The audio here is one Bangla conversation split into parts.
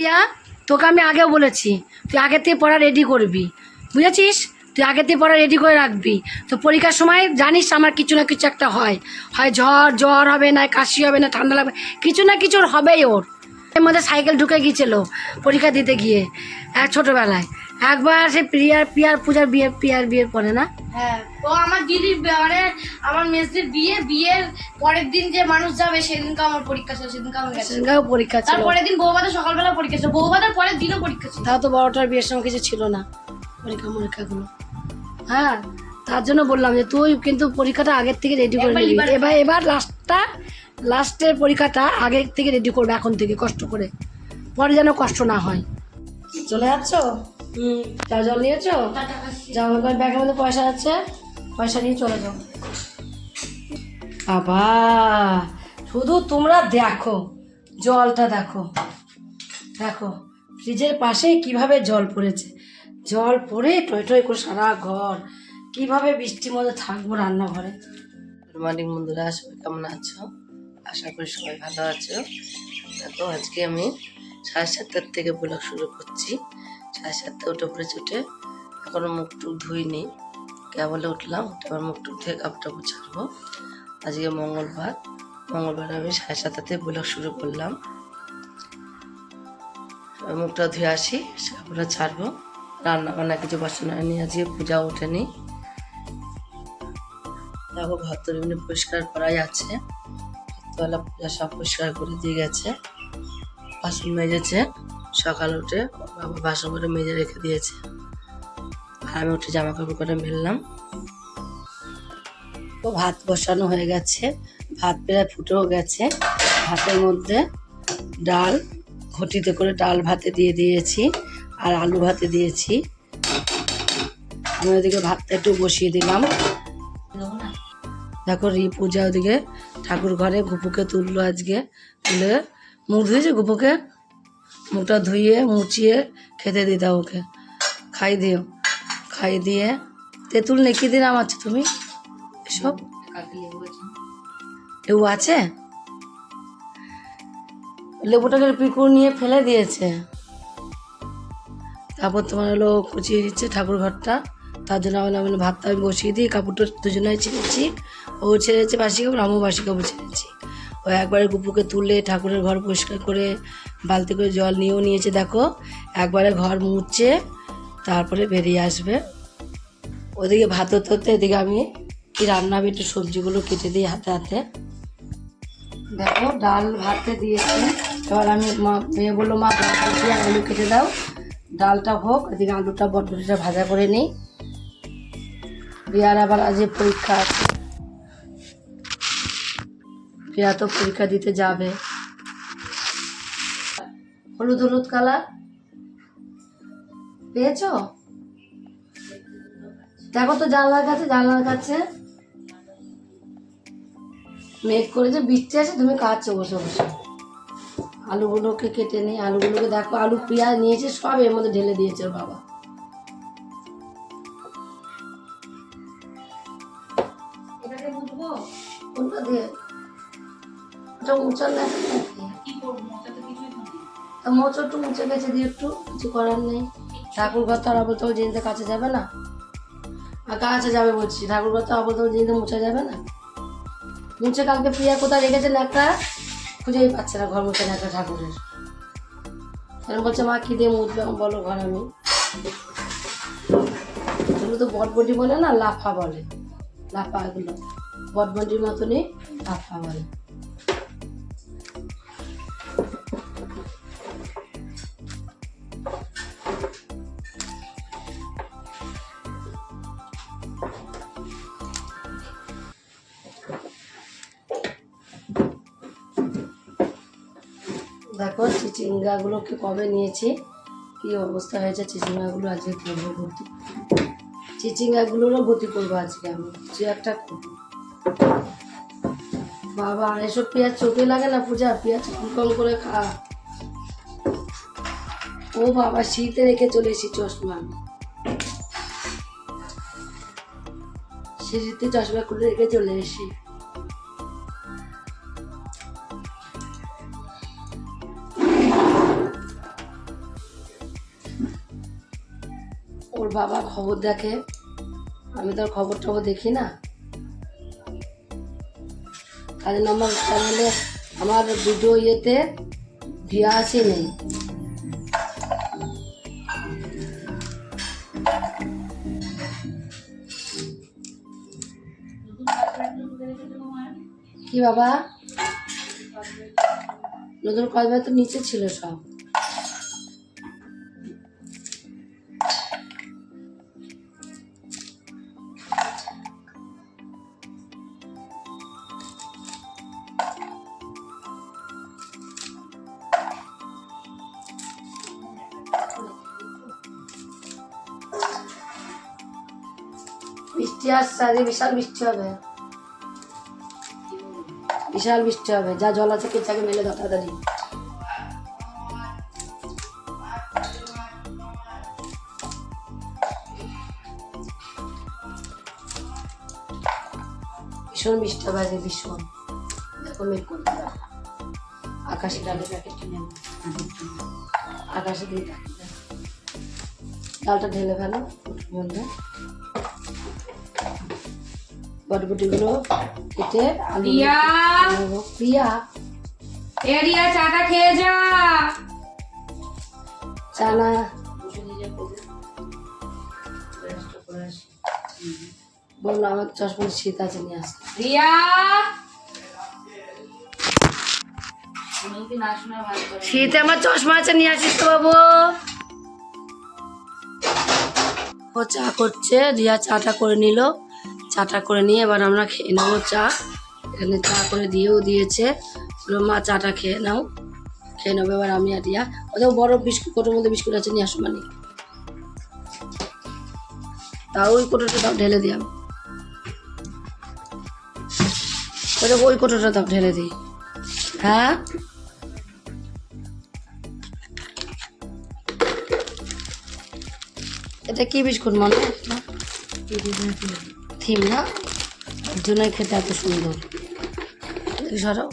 ইয়া তোকে আমি আগেও বলেছি, তুই আগে থেকে পড়া রেডি করবি। বুঝেছিস? তুই আগে থেকে পড়া রেডি করে রাখবি। তো পরীক্ষার সময় জানিস আমার কিছু না কিছু একটা হয়। হয় ঝড়, জ্বর হবে না কাশি হবে না, ঠান্ডা লাগবে, কিছু না কিছু হবেই ওর। এর মধ্যে সাইকেল ঢুকে গিয়েছিল পরীক্ষা দিতে গিয়ে এক ছোটোবেলায়। একবার সে প্রিয়ার প্রিয়ার পূজার বিয়ে প্রিয়ার বিয়ের পরে না? হ্যাঁ ও আমার দিদির মানে আমার মেসির বিয়ে বিয়ের পরের দিন যে মানুষ যাবে সেদিনকে আমার পরীক্ষা ছিল সেদিনকে আমার গেছি সেদিনকেও পরীক্ষা ছিল। তারপরের দিন বৌবাদের সকালবেলা পরীক্ষা ছিল বৌবাদের পরের দিনও পরীক্ষা ছিল। তাও তো বড়টার বিয়ের সময় কিছু ছিল না পরীক্ষা মরীক্ষাগুলো হ্যাঁ তার জন্য বললাম যে তুই কিন্তু পরীক্ষাটা আগের থেকে রেডি করে নিবি। এবার এবার লাস্টটা লাস্টের পরীক্ষাটা আগের থেকে রেডি করবে এখন থেকে কষ্ট করে। পরে যেন কষ্ট না হয়। চলে যাচ্ছ? হুম চা জল নিয়েছো? যাও এবার ব্যাগের মধ্যে পয়সা আছে। পয়সা নিয়ে চলে যাও। বাবা শুধু তোমরা দেখো জলটা দেখো। দেখো ফ্রিজের পাশে কীভাবে জল পড়েছে। জল পড়ে টয় টয় করে সারা ঘর। কীভাবে বৃষ্টির মধ্যে থাকব রান্নাঘরে। গুড মর্নিং বন্ধুরা সবাই কেমন আছো? আশা করি সবাই ভালো আছো। তো আজকে আমি সাড়ে সাতটার থেকে ব্লগ শুরু করছি। সাড়ে সাতটা উঠে পড়েছি উঠে। এখনও মুখ টুক ধুইনি। কেবলে উঠলাম, উঠে আবার মুখ টুক ধুয়ে কাপড়টা গুছাবো। আজকে মঙ্গলবার। মঙ্গলবার আমি সাড়ে সাতটাতে ব্লগ শুরু করলাম। মুখটা ধুয়ে আসি কাপড়টা ছাড়বো। রান্না বান্না কিছু বাসন নিয়ে আজকে পূজা ওঠেনি। দেখো ঘর তো এমনি পরিষ্কার করাই আছে। রাত্রিবেলা পূজা সব পরিষ্কার করে দিয়ে গেছে। বাসন মেজেছে। সকাল উঠে বাবা বাসন করে মেজে রেখে দিয়েছে। আর আমি উঠে জামা কাপড় করে মেললাম। তো ভাত বসানো হয়ে গেছে। ভাত প্রায় ফুটেও গেছে। ভাতের মধ্যে ডাল, ঘটিতে করে ডাল ভাতে দিয়ে দিয়েছি আর আলু ভাতে দিয়েছি। আমি ওদিকে ভাতটা একটু বসিয়ে দিলাম। দেখো রি পূজা ওদিকে ঠাকুর ঘরে গুপুকে তুললো আজকে। তুলে মুখ ধুয়েছে গুপুকে মুখটা ধুইয়ে মুছিয়ে খেতে দিতে ওকে। খাই দিও। খাই দিয়ে তেঁতুল নেকি দিন আমার তুমি? এসব? লেবু আছে। লেবুটাকে পিকুর নিয়ে ফেলে দিয়েছে। তারপর তোমার হলো কুচিয়ে দিচ্ছে ঠাকুর ঘরটা। তার জন্য আমি আমি ভাতটা আমি বসিয়ে দিই কাপড়টা দুজনে ছেড়েছি ও ছেড়েছে বাসি কাপড় আমিও বাসি কাপড় ছেড়েছি ও একবারে গুপুকে তুলে ঠাকুরের ঘর পরিষ্কার করে বালতি করে জল নিয়েও নিয়েছে, দেখো। একবারে ঘর মুছছে, তারপরে বেরিয়ে আসবে। ওদিকে ভাত হতে এদিকে আমি কি রান্না একটু সবজিগুলো কেটে দিই হাতে হাতে। দেখো, ডাল ভাতে দিয়েছে। এবার আমি মা, মেয়ে বলল, মা আলু কেটে দাও। ডালটা হোক, এদিকে আলুটা, বটবটিটা ভাজা করে নিই। বিয়ার আবার আজ পরীক্ষা আছে। প্রিয়া তো পরীক্ষা দিতে যাবে। হলুদ হলুদ কালার। পেয়েছ? দেখো তো জানলার কাছে জানলার কাছে। মেঘ করেছে, বৃষ্টি আছে, তুমি কাটছো বসে বসে। আলুগুলোকে কেটে নিই আলুগুলোকে দেখো, আলু পেঁয়াজ নিয়েছে, সব এর মধ্যে ঢেলে দিয়েছে বাবা। এটাকে দিয়ে তা মোচো একটু মুছে গেছে দিয়ে একটু, কিছু করার নেই। ঠাকুর ঘর তো আর অবতল জিনিসের কাছে যাবে না। আর কাছে যাবে বলছি ঠাকুর ঘর তো অবতল জিনিসে মুছা যাবে না। মুছে কালকে প্রিয়া কোথায় রেখেছেন একটা খুঁজেই পাচ্ছে না ঘর মুছে একটা ঠাকুরের। এরকম বলছে, মা, কি দিয়ে মুছবে? বলো ঘর আমি। এগুলো তো বটবটি বলে না, লাফা বলে। লাফা এগুলো। বটবটির মতনই লাফা বলে। চিচিঙ্গাগুলোকে কবে নিয়েছি? কি অবস্থা হয়েছে? চিচিঙ্গাগুলো আজকে করব ভর্তি চিচিঙ্গাগুলোরও গতি করব আজকে আমি। যে একটা করব। বাবা এসব পেঁয়াজ চোখে লাগে না পূজা? পেঁয়াজ কম কম করে খা। ও বাবা, শীতে রেখে চলে এসেছি চশমা। আমি শীতে চশমা খুলে রেখে চলে এসেছি। বাবা খবর দেখে, আমি তো খবর টবর দেখি না। কাজে আমার চ্যানেলে আমার ভিডিও ইয়েতে ভিয়া আসে নেই। কি বাবা? নতুন কসবা তো নিচে ছিল সব। আজকে বিশাল বৃষ্টি হবে। বিশাল বৃষ্টি হবে, যা জল আছে কেচাকে মেলে দাও তাড়াতাড়ি। ভীষণ বৃষ্টি হবে আজকে, ভীষণ। দেখো মেঘ করতে আকাশে ডালে প্যাকেট নেব আকাশে দিয়ে ডালটা ঢেলে ফেলো মধ্যে বটবটিগুলো কেটে রিয়া প্রিয়া! এ রিয়া চাটা খেয়ে যা! চানা। বলল আমার চশমা শীত আছে নিয়ে আসতে। রিয়া! শীতে আমার চশমা আছে নিয়ে আসিস তো বাবু। ও চা করছে রিয়া চাটা করে নিল। চাটা করে নিয়ে এবার আমরা খেয়ে নেব চা। এখানে চা করে দিয়েও দিয়েছে। মা চাটা খেয়ে নাও। খেয়ে নেব এবার আমি আর রিয়া ওদের বড় বিস্কুট, কোটোর মধ্যে বিস্কুট আছে, নিয়ে আসো মানে। তাও ওই কোটোটা তাও ঢেলে দিই আমি। ওই কোটোটা তাও ঢেলে দিই। হ্যাঁ? এটা কি বিস্কুট মনে? থিম না ওর জন্যই খেতে এত সুন্দর। সরাও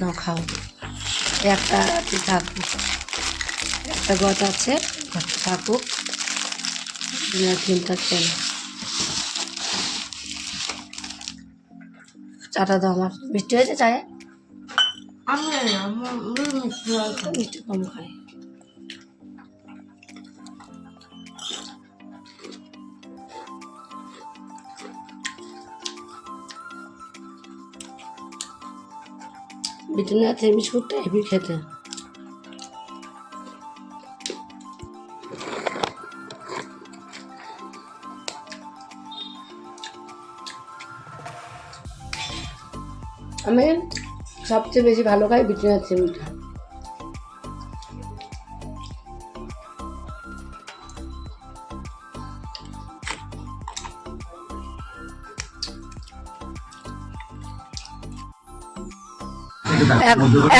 নাও খাও। একটা থাকুক একটা গছ আছে থাকুক থিমটা খেয়ে। চাটা দাও আমার। মিষ্টি হয়েছে চায়ে? আমি মিষ্টি কম খাই। বিটুনা থেকে বিস্কুটটা হেভি খেতে। আমি সবচেয়ে বেশি ভালো খাই বিটনাথ চিমটা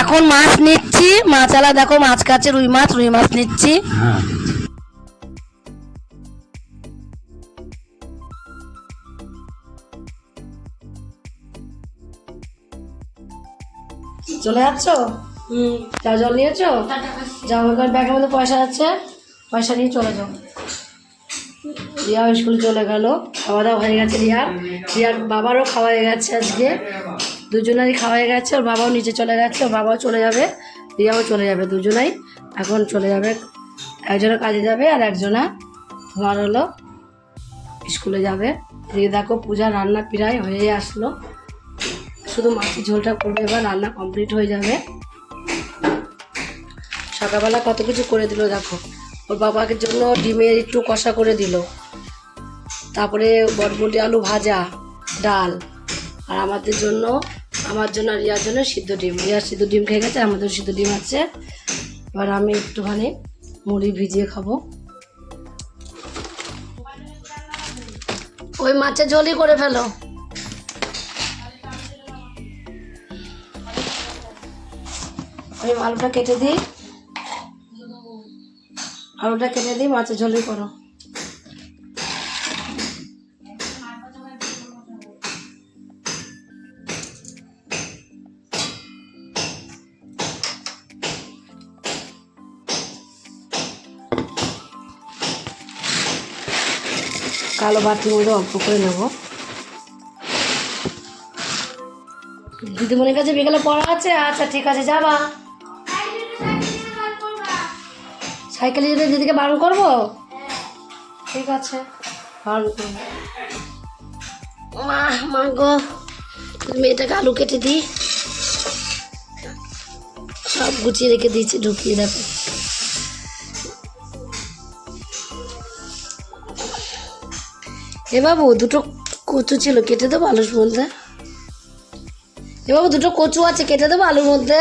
এখন মাছ নিচ্ছি, মাছ মাছালা দেখো, মাছ কাছে রুই মাছ রুই মাছ নিচ্ছি। চলে যাচ্ছ? হুম, চা জল নিয়েছো? যাও, এবার ব্যাগের মধ্যে পয়সা আছে। পয়সা নিয়ে চলে যাও। রিয়া স্কুল চলে গেল। খাওয়া দাওয়া হয়ে গেছে, রিয়া। রিয়ার বাবারও খাওয়া হয়ে গেছে আজকে। দুজনেরই খাওয়া হয়ে গেছে, ওর বাবাও নিচে চলে গেছে, ওর বাবাও চলে যাবে, রিয়াও চলে যাবে দুজনাই, এখন চলে যাবে একজনা কাজে যাবে আর একজনা তোমার হলো, স্কুলে যাবে। দিয়ে দেখো পূজা রান্না প্রায় হয়ে আসলো, শুধু মাছের ঝোলটা করবে এবার, রান্না কমপ্লিট হয়ে যাবে। সকালবেলা কত কিছু করে দিল দেখো, ওর বাবাকে জন্য ডিমের একটু কষা করে দিল, তারপরে বটবটি আলু ভাজা, ডাল, আর আমাদের জন্য আমার জন্য আর রিয়ার জন্য সিদ্ধ ডিম। রিয়ার সিদ্ধ ডিম খেয়ে গেছে আমাদের সিদ্ধ ডিম আছে। এবার আমি একটুখানি মুড়ি ভিজিয়ে খাব। ওই মাছের ঝোলই করে ফেলো। আমি আলুটা কেটে দিই। আলুটা কেটে দিই মাছের ঝোলই করো। কালো বাটির মধ্যে অল্প করে নেব। দিদিমণির কাছে বিকেলে পড়া আছে? আচ্ছা ঠিক আছে, যাবা। সাইকেলে যেতে দিদিকে বারণ করব? ঠিক আছে, বারণ করব। মা মা গো মেয়েটাকে আলু কেটে দিই। সব গুছিয়ে রেখে দিয়েছি, ঢুকিয়ে দেখো। এ বাবু, দুটো কচু ছিল, কেটে দেবো আলুর মধ্যে? এ বাবু, দুটো কচু আছে, কেটে দেবো আলুর মধ্যে?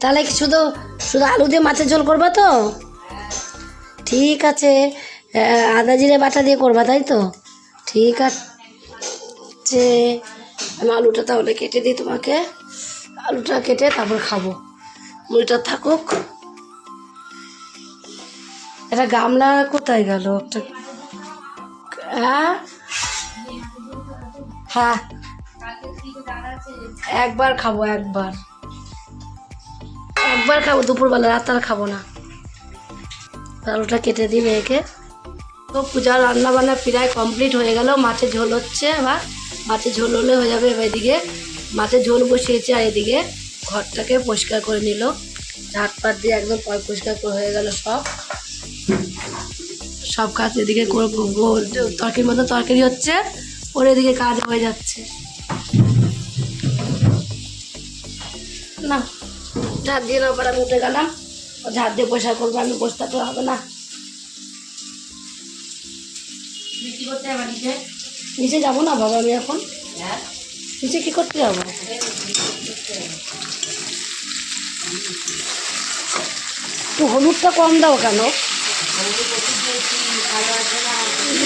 তাহলে কি শুধু শুধু আলু দিয়ে মাছের ঝোল করবা তো? ঠিক আছে আদা জিরে বাটা দিয়ে করবা, তাই তো? ঠিক আছে। আমি আলুটা তাহলে কেটে দিই তোমাকে। আলুটা কেটে তারপর খাব। মুড়িটা থাকুক। এটা গামলা কোথায় গেল? একটা হ্যাঁ? হ্যাঁ। একবার খাব, একবার। একবার খাব, দুপুরবেলা, রাত আর খাব না। আলুটা কেটে দিই মেয়েকে। তো পূজার রান্না বান্না প্রায় কমপ্লিট হয়ে গেল। মাছের ঝোল হচ্ছে, এবার মাছের ঝোল হলে হয়ে যাবে। এবার এদিকে মাছের ঝোল বসিয়েছে আর এদিকে ঘরটাকে পরিষ্কার করে নিল। ঝাট পাট দিয়ে একদম পরিষ্কার করে হয়ে গেল সব। সব কাজ এদিকে করে তরকারির মতো তরকারি হচ্ছে, ওর এদিকে কাজ হয়ে যাচ্ছে। না ঝাড় দিয়ে না পর উঠে গেলাম। ও ঝাড় দিয়ে পয়সা করব, আমি বসতে হবে না। নিচে যাব না বাবা আমি এখন? নিচে কি করতে যাব? একটু হলুদটা কম দাও কেন?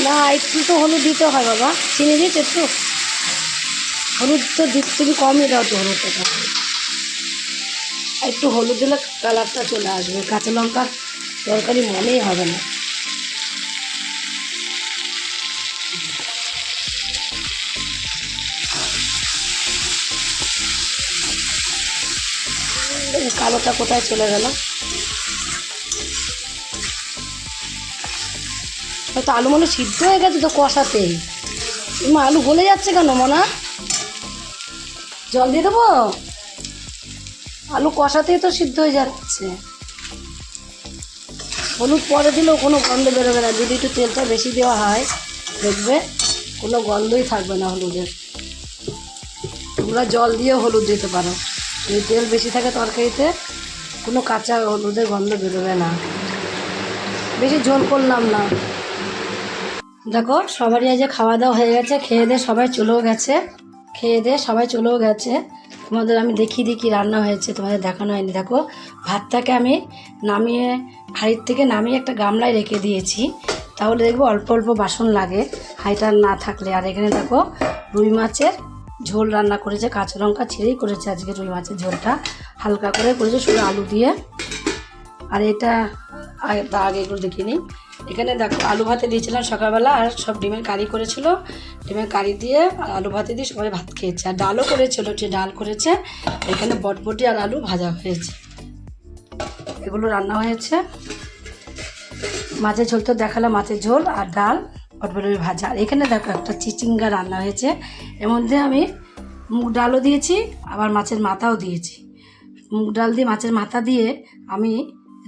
না একটু তো হলুদ দিতে হয় বাবা। চিনি দিয়েছে একটু? হলুদ তো দিতে তুমি কমই দাও তো হলুদটা। একটু হলুদ দিলে কালারটা চলে আসবে। কাঁচা লঙ্কার তরকারি মনেই হবে না। কালোটা কোথায় চলে গেল? হয়তো আলু মনে সিদ্ধ হয়ে গেছে তো কষাতেই মা, আলু গলে যাচ্ছে কেন মনা? জল দিয়ে দেবো? আলু কষাতেই তো সিদ্ধ হয়ে যাচ্ছে। হলুদ পরে দিলেও কোনো গন্ধ বেরোবে না। যদি একটু তেলটা বেশি দেওয়া হয়, দেখবে কোনো গন্ধই থাকবে না হলুদের। তোমরা জল দিয়ে হলুদ দিতে পারো। যদি তেল বেশি থাকে তরকারিতে, কোনো কাঁচা হলুদের গন্ধ বেরোবে না। বেশি ঝোল করলাম না। দেখো, সবারই আজ খাওয়া দাওয়া হয়ে গেছে, খেয়ে দিয়ে সবাই চলেও গেছে। খেয়ে দিয়ে সবাই চলেও গেছে। তোমাদের আমি দেখিয়ে দিই কী রান্না হয়েছে, তোমাদের দেখানো হয়নি। দেখো, ভাতটাকে আমি নামিয়ে, হাঁড়ির থেকে নামিয়ে একটা গামলায় রেখে দিয়েছি। তাহলে দেখব অল্প অল্প বাসন লাগে, হাঁড়িটা না থাকলে। আর এখানে দেখো, রুই মাছের ঝোল রান্না করেছে, কাঁচা লঙ্কা ছেড়েই করেছে আজকে রুই মাছের ঝোলটা। হালকা করে করেছে শুধু আলু দিয়ে। আর এটা তা আগে এগুলো দেখিনি এখানে দেখো, আলু ভাতে দিয়েছিলাম সকালবেলা আর সব ডিমের কারি করেছিল। ডিমের কারি দিয়ে আলু ভাতে দিয়ে সবাই ভাত খেয়েছে। আর ডালও করেছিল, যে ডাল করেছে, এখানে বটবটি আর আলু ভাজা হয়েছে। এগুলো রান্না হয়েছে। মাছের ঝোল তো দেখালাম, মাছের ঝোল আর ডাল, বটবটি ভাজা। আর এখানে দেখো একটা চিচিঙ্গা রান্না হয়েছে। এর মধ্যে আমি মুগ ডালও দিয়েছি, আবার মাছের মাথাও দিয়েছি। মুগ ডাল দিয়ে মাছের মাথা দিয়ে আমি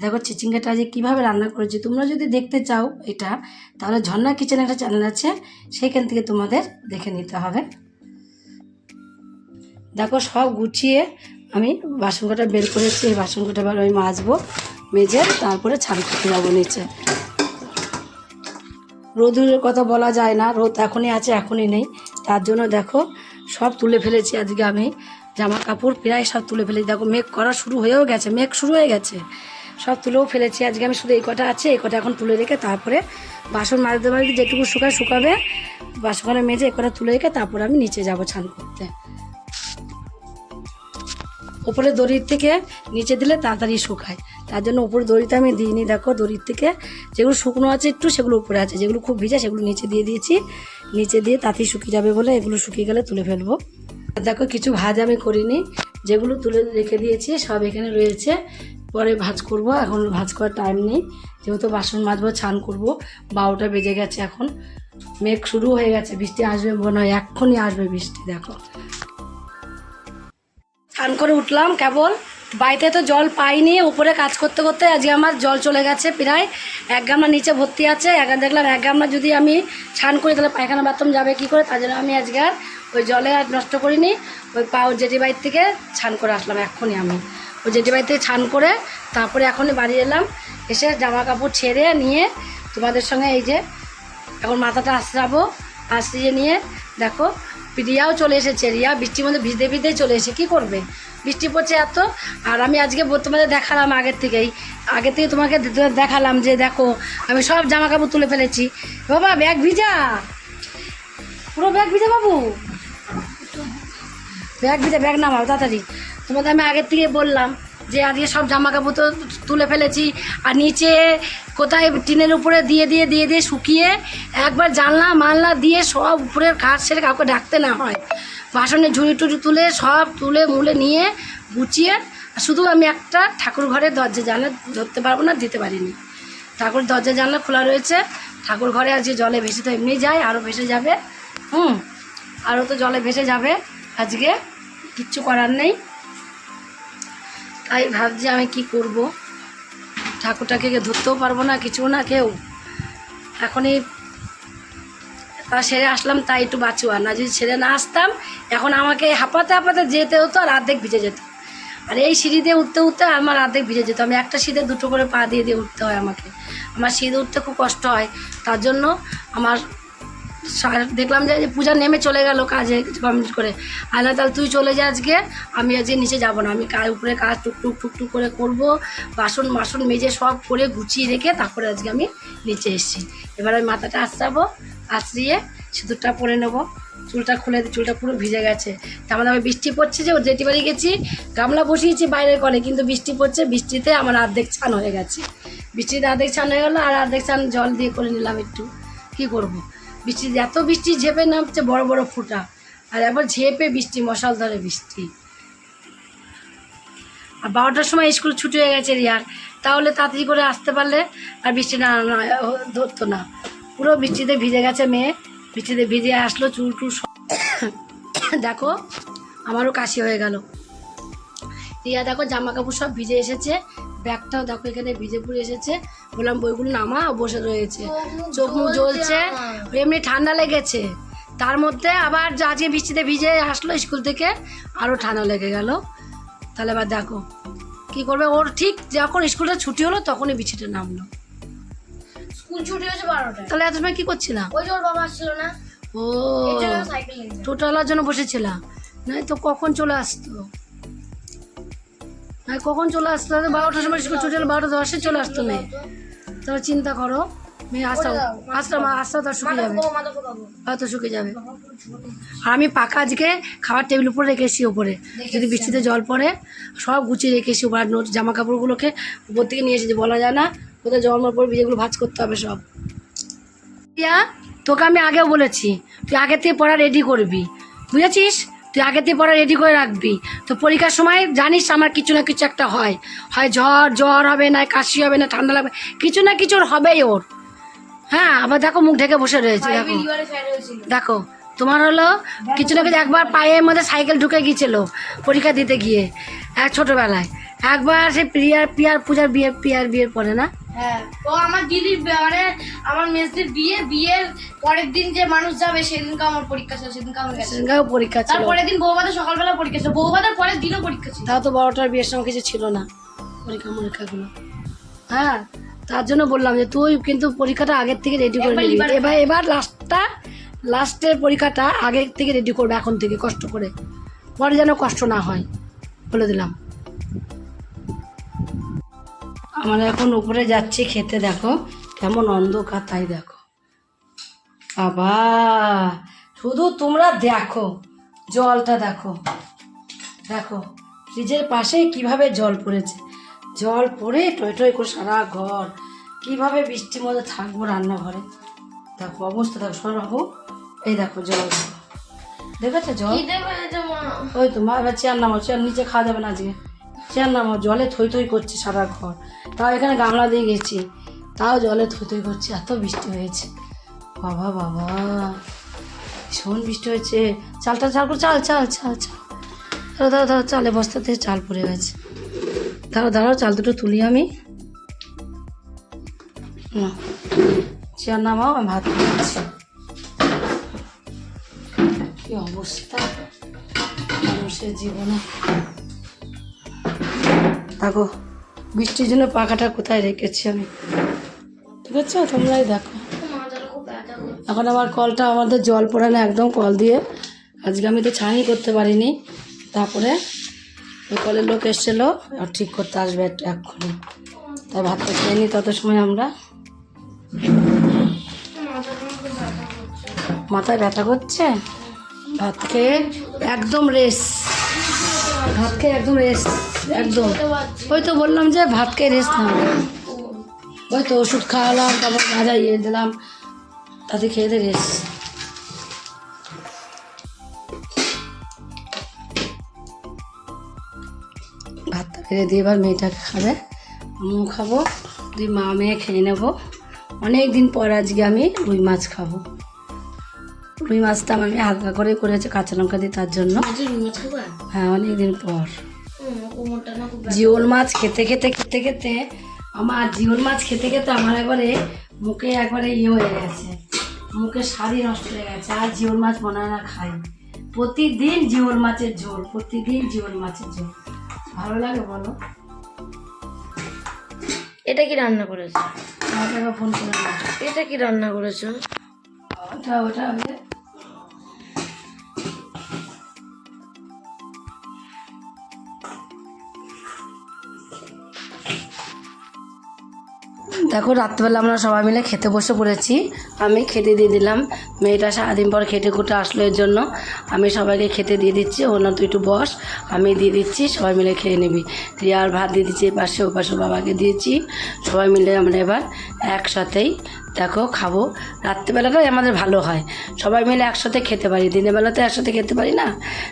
দেখো চিচিঙ্গাটা যে কীভাবে রান্না করেছি। তোমরা যদি দেখতে চাও এটা, তাহলে ঝর্ণা কিচেন একটা চ্যানেল আছে, সেখান থেকে তোমাদের দেখে নিতে হবে। দেখো সব গুছিয়ে আমি বাসন কটা বের করেছি, এই বাসন কটা এবার আমি মাজবো, মেজে তারপরে ছান করতে যাব নিচে। রোদের কথা বলা যায় না, রোদ এখনই আছে, এখনই নেই। তার জন্য দেখো, সব তুলে ফেলেছি আজকে আমি। জামা কাপড় প্রায় সব তুলে ফেলেছি। দেখো মেঘ করা শুরু হয়েও গেছে মেঘ শুরু হয়ে গেছে। সব তুলেও ফেলেছি। আজকে আমি শুধু এই কটা আছে, এই কটা এখন তুলে রেখে তারপরে বাসন মাজতে মাঝতে যেটুকু শুকায় শুকাবে বাসন করে মেজে এই কটা তুলে রেখে তারপরে আমি নিচে যাব ছান করতে। ওপরে দড়ির থেকে নিচে দিলে তাড়াতাড়ি শুকায়। তার জন্য উপরে দড়িতে আমি দিইনি, দেখো দড়ির থেকে। যেগুলো শুকনো আছে একটু, সেগুলো উপরে আছে। যেগুলো খুব ভিজা, সেগুলো নিচে দিয়ে দিয়েছি। নিচে দিয়ে তাড়াতাড়ি শুকিয়ে যাবে বলে এগুলো শুকিয়ে গেলে তুলে ফেলব। দেখো কিছু ভাজ আমি করিনি। যেগুলো তুলে রেখে দিয়েছি, সব এখানে রয়েছে। পরে ভাজ করব। এখন ভাজ করার টাইম নেই। যেহেতু বাসন মাজবো, ছান করব। বারোটা বেজে গেছে এখন। মেঘ শুরু হয়ে গেছে। বৃষ্টি আসবে মনে হয়, এক্ষুনি আসবে বৃষ্টি, দেখো। স্নান করে উঠলাম কেবল। বাড়িতে তো জল পাইনি, উপরে কাজ করতে করতে আজকে আমার জল চলে গেছে প্রায়। এক গামলা নিচে ভর্তি আছে, এক দেখলাম এক গামলা যদি আমি স্নান করি তাহলে পায়খানা বাথরুম যাবে কি করে? তার জন্য আমি আজকে আর ওই জলে আর নষ্ট করিনি। ওই পাও জেঠি বাড়ির থেকে ছান করে আসলাম এক্ষুনি আমি। ওই জেঠি বাড়ি থেকে ছান করে তারপরে এখনই বাড়ি এলাম। এসে জামা কাপড় ছেড়ে নিয়ে তোমাদের সঙ্গে এই যে এখন মাথাটা আশ্রাবো আশ্রিয়ে নিয়ে দেখো রিয়াও চলে এসেছে, রিয়া বৃষ্টির মধ্যে ভিজতে ভিজতেই চলে এসে কী করবে? বৃষ্টি পড়ছে এত, আর আমি আজকে তোমাদের দেখালাম আগের থেকেই। আগে থেকে তোমাকে দেখালাম যে দেখো, আমি সব জামা কাপড় তুলে ফেলেছি। বাবা, ব্যাগ ভিজা? পুরো ব্যাগ ভিজা বাবু? ব্যাগ ভিজা, ব্যাগ নামাও, তাড়াতাড়ি। তোমাদের আমি আগের থেকে বললাম। যে আজকে সব জামা কাপড় তো তুলে ফেলেছি। আর নিচে কোথায় টিনের উপরে দিয়ে দিয়ে দিয়ে দিয়ে শুকিয়ে একবার জানলা, মালনা দিয়ে সব উপরের কাজ সেরে কাউকে ডাকতে না হয়। বাসনের ঝুড়ি টুড়ি তুলে সব তুলে মুলে নিয়ে গুছিয়ে শুধু আমি একটা ঠাকুর ঘরের দরজা জানলা ধরতে পারব না, দিতে পারিনি। ঠাকুর দরজা জানলা খোলা রয়েছে। ঠাকুর ঘরে আজকে জলে ভেসে তো এমনি যায় আরও ভেসে যাবে। হুম আরও তো জলে ভেসে যাবে। আজকে কিচ্ছু করার নেই। তাই ভাবছি আমি কি করব? ঠাকুরটাকে ধরতেও পারব না, কিছু না কেউ। এখনই তা সেরে আসলাম, তাই একটু বাঁচুয়া না। যদি ছেড়ে না আসতাম, এখন আমাকে হাঁপাতে হাঁপাতে যেতে হতো আর অর্ধেক ভিজে যেত। আর এই সিঁড়ি দিয়ে উঠতে উঠতে আমার অর্ধেক ভিজে যেত। আমি একটা সিঁড়ে দুটো করে পা দিয়ে দিয়ে উঠতে হয় আমাকে। আমার সিঁড়ে উঠতে খুব কষ্ট হয়। তার জন্য আমার দেখলাম যে পূজা নেমে চলে গেল কাজে কমপ্লিট করে। আল্লাহ তাহলে তুই চলে যা আজকে, আমি আজকে নিচে যাব না। আমি কাজ, উপরে কাজ টুকটুক টুকটুক করে করব, বাসন বাসন মেজে সব করে গুছিয়ে রেখে তারপরে আজকে আমি নিচে এসেছি। এবার আমি মাথাটা আশ্রাবো আশ্রিয়ে সিঁদুরটা পরে নেব। চুলটা খুলে চুলটা পুরো ভিজে গেছে। তার মধ্যে আমি বৃষ্টি পড়ছে যে, ও জেঠি বাড়ি গেছি, গামলা বসিয়েছি বাইরের কলে, কিন্তু বৃষ্টি পড়ছে, বৃষ্টিতে আমার অর্ধেক ছান হয়ে গেছে। বৃষ্টিতে আর্ধেক ছান হয়ে গেলো, আর অর্ধেক ছান জল দিয়ে করে নিলাম একটু। কি করব। বৃষ্টি, এত বৃষ্টি ঝেপে নামছে বড় বড় ফুটা। আর একবার ঝেপে বৃষ্টি, মশাল ধরে বৃষ্টি। আর বারোটার সময় স্কুল ছুটি হয়ে গেছে রিয়ার। তাহলে তাড়াতাড়ি করে আসতে পারলে আর বৃষ্টি না ধরতো না। পুরো বৃষ্টিতে ভিজে গেছে মেয়ে। বৃষ্টিতে ভিজে আসলো, চুল টুল দেখো, আমারও কাশি হয়ে গেল। রিয়া, দেখো জামা কাপড় সব ভিজে এসেছে। ব্যাগটাও দেখো, এখানে ভিজে পুড়ে এসেছে। বললাম বইগুলো নামা বসে রয়েছে। চোখ মুখ জ্বলছে এমনি ঠান্ডা লেগেছে। তার মধ্যে আবার যা আজকে বৃষ্টিতে ভিজে আসলো স্কুল থেকে আরও ঠান্ডা লেগে গেল। তাহলে এবার দেখো কি করবে? ওর ঠিক যখন স্কুলটা ছুটি হলো তখনই বৃষ্টিটা নামলো। স্কুল ছুটি হয়েছে বারোটায়। তাহলে এত সময় কি করছিলাম? ওই যে ওর বাবা আসছিল না? ও। টোটালার জন্য বসেছিলাম নয় তো কখন চলে আসতো? হ্যাঁ কখন চলে আসতো তাহলে বারোটার সময় স্কুল ছুটি হলে বারোটা দশে চলে আসতো মেয়ে তাহলে চিন্তা করো মেয়ে আসতে আসতে আসতে তো শুকিয়ে যাবে। হয়তো শুকিয়ে যাবে। আর আমি পাকা আজকে খাবার টেবিল উপরে রেখেছি ওপরে যদি বৃষ্টিতে জল পড়ে সব গুছিয়ে রেখেছি ওপর আর নোট জামা কাপড়গুলোকে উপর থেকে নিয়ে এসেছি বলা যায় না। কোথায় জল মল পড়বে যেগুলো ভাজ করতে হবে সব। তোকে আমি আগেও বলেছি তুই আগে থেকে পড়া রেডি করবি। বুঝেছিস? তুই আগে থেকে পড়া রেডি করে রাখবি। তো পরীক্ষার সময় জানিস আমার কিছু না কিছু একটা হয়। হয় ঝড় জ্বর হবে না কাশি হবে না ঠান্ডা লাগবে কিছু না কিছু ওর হবেই ওর। হ্যাঁ আবার দেখো মুখ ঢেকে বসে রয়েছে দেখো। দেখো তোমার হলো কিছু না কিছু একবার পায়ের মধ্যে সাইকেল ঢুকে গিয়েছিল পরীক্ষা দিতে গিয়ে এক ছোটোবেলায়। একবার সে প্রিয়ার প্রিয়ার পূজার বিয়ে প্রিয়ার বিয়ের পরে না? হ্যাঁ ও আমার দিদির মানে আমার মেসির বিয়ে বিয়ের পরের দিন যে মানুষ যাবে সেদিনকে আমার পরীক্ষা ছিল সেদিনকে আমার গেছি। সেদিনকাও পরীক্ষা ছিল। তারপরের দিন বৌবাদের সকালবেলা পরীক্ষা ছিল। বৌবাদের পরের দিনও পরীক্ষা ছিল। তাও তো বড়টার বিয়ের সময় কিছু ছিল না পরীক্ষা মরীক্ষাগুলো। হ্যাঁ তার জন্য বললাম যে তুই কিন্তু পরীক্ষাটা আগের থেকে রেডি করে নিবি। এবার এবার লাস্টটা লাস্টের পরীক্ষাটা আগের থেকে রেডি করবে এখন থেকে কষ্ট করে। পরে যেন কষ্ট না হয় বলে দিলাম। আমরা এখন উপরে যাচ্ছি খেতে দেখো। কেমন অন্ধকার তাই দেখো। বাবা শুধু তোমরা দেখো জলটা দেখো। দেখো ফ্রিজের পাশে কীভাবে জল পড়েছে। জল পড়ে টয় টয় করে সারা ঘর। কীভাবে বৃষ্টির মধ্যে থাকব রান্নাঘরে। দেখো অবস্থা দেখো সরাবো এই দেখো জল দেখো। দেখেছ জল? ওই তো মা এবার চেয়ার নামাও চেয়ার নিচে খাওয়া যাবে না আজকে। চেয়ার নামাও জলে থই থই করছে সারা ঘর। তাও এখানে গামলা দিয়ে গেছি। তাও জলে থই থই করছে, এত বৃষ্টি হয়েছে। বাবা বাবা। ভীষণ বৃষ্টি হয়েছে। চালটা চাল করে চাল চাল চাল চাল। দাঁড়াও দাঁড়াও দাঁড়াও চালে বস্তাতে চাল পড়ে গেছে। দাঁড়াও দাঁড়াও চাল দুটো তুলি আমি। না। চেয়ার নামাও আমি ভাত খাচ্ছি। কি অবস্থা? মানুষের জীবনে। দেখো বৃষ্টির জন্য পাখাটা কোথায় রেখেছি আমি? ঠিক আছে তোমরাই দেখো। এখন আবার কলটা আমাদের জল পড়ে না একদম কল দিয়ে। আজকে আমি তো ছানি করতে পারিনি। তারপরে ওই কলের লোক এসেছিল, আর ঠিক করতে আসবে এক্ষুনি। তাই ভাতটা খেয়ে নিই তত সময় আমরা। মাথায় ব্যথা করছে? ভাত খেয়ে একদম রেস ভাত খেয়ে একদম রেস একদম। ওই তো বললাম যে ভাত খেয়ে রেস্ট না ওই তো ওষুধ খাওয়ালাম তারপর ভাজা ইয়ে দিলাম তাতে খেয়ে দে রেস্ট ভাতটা খেয়ে দিয়ে এবার মেয়েটাকে খাবে। আমিও খাব দুই মা মেয়ে খেয়ে নেব। অনেক দিন পর আজকে আমি রুই মাছ খাব। রুই মাছটা আমি হালকা করে করেছি কাঁচা লঙ্কা দিয়ে তার জন্য। হ্যাঁ অনেক দিন পর। জিওল মাছ খেতে খেতে খেতে খেতে আমার জিওল মাছ খেতে খেতে আমার একবারে মুখে একবারে ইয়ে হয়ে গেছে। মুখে শাড়ি নষ্ট হয়ে গেছে আর জিওল মাছ মনে না খাই। প্রতিদিন জিওল মাছের ঝোল প্রতিদিন জিওল মাছের ঝোল। ভালো লাগে বলো? এটা কি রান্না করেছ? আমাকে ফোন করে এটা কি রান্না করেছ? ওটা ওটা দেখো, রাত্রেবেলা আমরা সবাই মিলে খেতে বসে পড়েছি। আমি খেতে দিয়ে দিলাম। মেয়েটা সারাদিন পর খেটে কুটে আসলো এর জন্য। আমি সবাইকে খেতে দিয়ে দিচ্ছি। ওর না তুই একটু বস। আমি দিয়ে দিচ্ছি, সবাই মিলে খেয়ে নিবি। রিয়ার ভাত দিয়ে দিচ্ছি, এপাশে পাশে ও পাশে বাবাকে দিয়েছি। সবাই মিলে আমরা এবার একসাথেই দেখো, খাব। রাত্রিবেলাটাই আমাদের ভালো হয়। সবাই মিলে একসাথে খেতে পারি। দিনের বেলা তো একসাথে খেতে পারি না?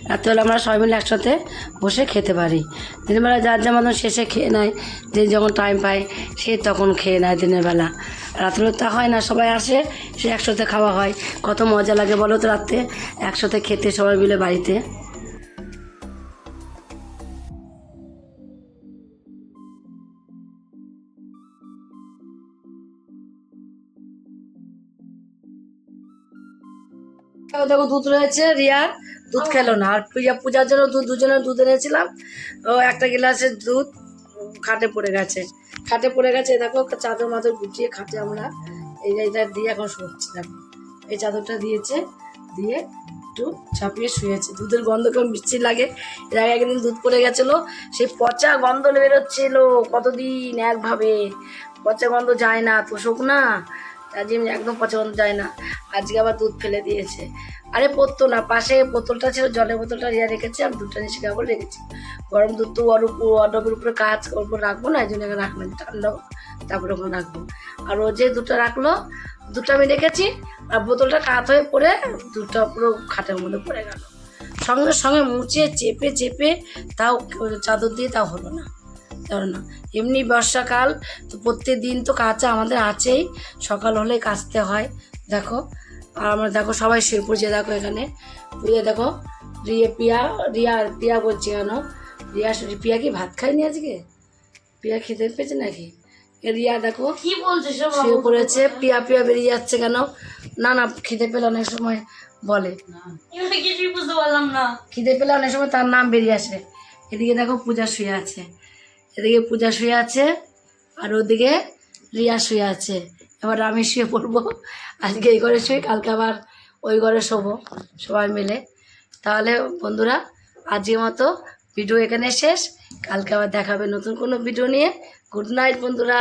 রাত্রিবেলা আমরা সবাই মিলে একসাথে বসে খেতে পারি। দিনের বেলা যার যেমন শেষে খেয়ে নেয়, যে যখন টাইম পায়, সে তখন খেয়ে নেয় দিনের বেলা রাত্রিবেলা তা হয় না, সবাই আসে, সে একসাথে খাওয়া হয়। কত মজা লাগে বলো তো রাত্রে? একসাথে খেতে সবাই মিলে বাড়িতে। দেখো দুধ রয়েছে রিয়ার দুধ খেলো না। আর পূজা পূজার জন্য দুধ দুজনের দুধ এনেছিলাম। ও একটা গ্লাসের দুধ খাটে পড়ে গেছে। খাটে পড়ে গেছে দেখো চাদর মাদর গুটিয়ে খাটে আমরা এই যে এটা দিয়ে এখন শুচ্ছি দেখো। এই চাদরটা দিয়েছে দিয়ে একটু ছাপিয়ে শুয়েছে। দুধের গন্ধ কেমন মিষ্টি লাগে। এর আগে একদিন দুধ পড়ে গেছিল সেই পচা গন্ধ বেরোচ্ছিল কতদিন একভাবে। পচা গন্ধ যায় না তোষক না। এমনি একদম পছন্দ যায় না। আজকে আবার দুধ ফেলে দিয়েছে। আরে পড়তো না, পাশে বোতলটা ছিল, জলের বোতলটা ইয়ে রেখেছে, আমি দুধটা নিচে কাপড় রেখেছি। গরম দুধ তো ওর উপর অডবের উপরে কাজ করব, রাখব না, এই জন্য এখানে রাখবেন ঠান্ডা তারপরে ওখানে রাখব। আর ও যে দুধটা রাখল, দুধটা আমি রেখেছি, আর বোতলটা কাত হয়ে পড়ে, দুধটা পুরো খাটের মধ্যে পড়ে গেল। সঙ্গে সঙ্গে মুছে, চেপে চেপে, তাও চাদর দিয়ে তাও হলো না। জানো না। এমনি বর্ষাকাল তো প্রত্যেক দিন তো কাঁচা আমাদের আছেই। সকাল হলে কাচতে হয়। দেখো আর আমরা দেখো সবাই শুয়ে পড়ছে দেখো এখানে। পুজো দেখো রিয়া পিয়া রিয়া পিয়া বলছে কেন? রিয়া পিয়া কি ভাত খায়নি আজকে? পিয়া খেতে পেয়েছে নাকি? এ রিয়া দেখো কি বলছে শুয়ে পড়েছে পিয়া পিয়া বেরিয়ে যাচ্ছে কেন? না না খিদে পেলে অনেক সময় বলে। আমি কিছুই বুঝতে পারলাম না। খিদে পেলে অনেক সময় তার নাম বেরিয়ে আসে। এদিকে দেখো পূজা শুয়ে আছে। এদিকে পূজা শুয়ে আছে, আর ওদিকে রিয়া শুয়ে আছে। এবার আমি শুয়ে পড়ব। আজকে এই ঘরে শুয়ে, কালকে আবার ওই ঘরে শোবো সবাই মিলে। তাহলে বন্ধুরা, আজকের মতো ভিডিও এখানে শেষ। কালকে আবার দেখাবে নতুন কোনো ভিডিও নিয়ে। গুড নাইট বন্ধুরা।